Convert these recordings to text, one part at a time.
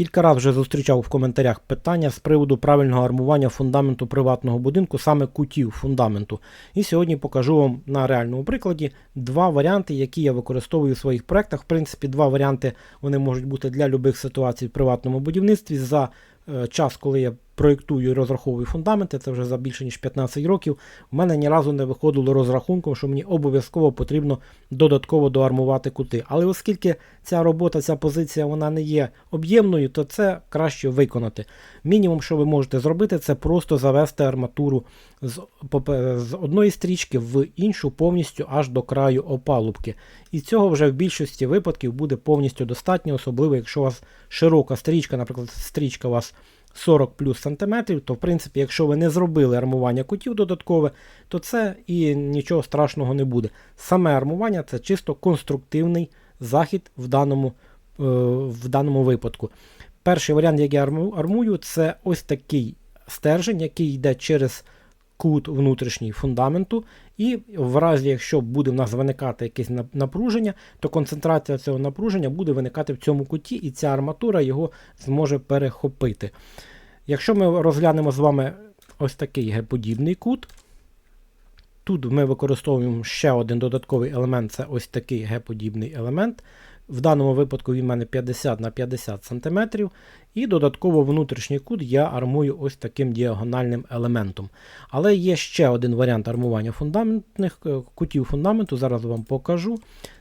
Кілька разів вже зустрічав в коментарях питання з приводу правильного армування фундаменту приватного будинку, саме кутів фундаменту. І сьогодні покажу вам на реальному прикладі два варіанти, які я використовую в своїх проектах. В принципі, два варіанти вони можуть бути для будь-яких ситуацій в приватному будівництві. За е, час, коли я проєктую і розраховую фундаменти, це вже за більше ніж 15 років. У мене ні разу не виходило розрахунком, що мені обов'язково потрібно додатково доармувати кути. Але оскільки ця робота, ця позиція вона не є об'ємною, то це краще виконати. Мінімум, що ви можете зробити, це просто завести арматуру з, з одної стрічки в іншу повністю аж до краю опалубки. І цього вже в більшості випадків буде повністю достатньо, особливо якщо у вас широка стрічка, наприклад, стрічка у вас 40 плюс сантиметрів, то в принципі, якщо ви не зробили армування кутів додаткове, то це і нічого страшного не буде. Саме армування це чисто конструктивний захід в даному, е, в даному випадку. Перший варіант, який я армую, це ось такий стержень, який йде через кут внутрішній фундаменту, і в разі, якщо буде в нас виникати якесь напруження, то концентрація цього напруження буде виникати в цьому куті, і ця арматура його зможе перехопити. Якщо ми розглянемо з вами ось такий геподібний кут, тут ми використовуємо ще один додатковий елемент це ось такий геподібний елемент. В даному випадку він в мене 50 на 50 см. І додатково внутрішній кут я армую ось таким діагональним елементом. Але є ще один варіант армування фундаментних е, кутів фундаменту, зараз вам покажу.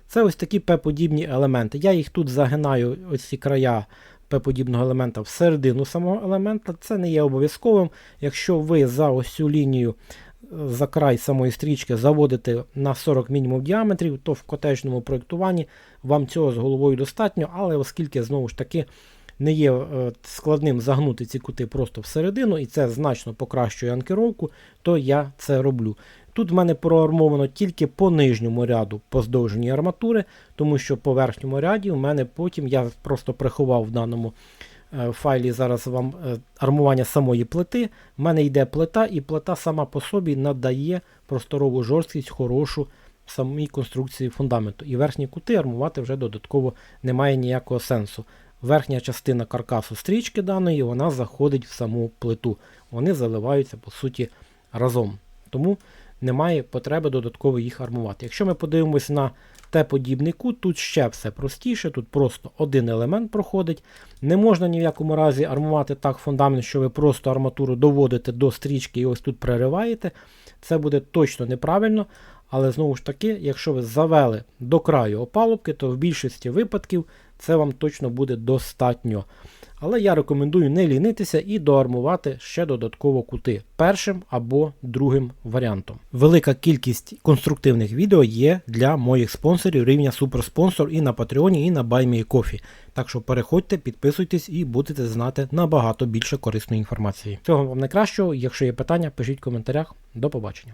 Це ось такі П-подібні елементи. Я їх тут загинаю, ось ці края П-подібного елемента всередину самого елемента. Це не є обов'язковим. Якщо ви за ось цю лінію за край самої стрічки заводите на 40 мінімум діаметрів, то в котежному проєктуванні вам цього з головою достатньо, але оскільки знову ж таки не є е, складним загнути ці кути просто всередину, і це значно покращує анкеровку, то я це роблю. Тут в мене проармовано тільки по нижньому ряду поздовжені арматури, тому що по верхньому ряді в мене потім я просто приховав в даному е, файлі зараз вам е, армування самої плити. В мене йде плита, і плита сама по собі надає просторову жорсткість хорошу самій конструкції фундаменту. І верхні кути армувати вже додатково немає ніякого сенсу. Верхня частина каркасу стрічки даної вона заходить в саму плиту. Вони заливаються по суті разом. Тому немає потреби додатково їх армувати. Якщо ми подивимось на Т-подібний кут, тут ще все простіше, тут просто один елемент проходить. Не можна ні в якому разі армувати так фундамент, що ви просто арматуру доводите до стрічки і ось тут перериваєте. Це буде точно неправильно. Але знову ж таки, якщо ви завели до краю опалубки, то в більшості випадків це вам точно буде достатньо. Але я рекомендую не лінитися і доармувати ще додатково кути першим або другим варіантом. Велика кількість конструктивних відео є для моїх спонсорів рівня суперспонсор і на Патреоні, і на BuyMeCoffee. Так що переходьте, підписуйтесь і будете знати набагато більше корисної інформації. Всього вам найкращого. Якщо є питання, пишіть в коментарях. До побачення.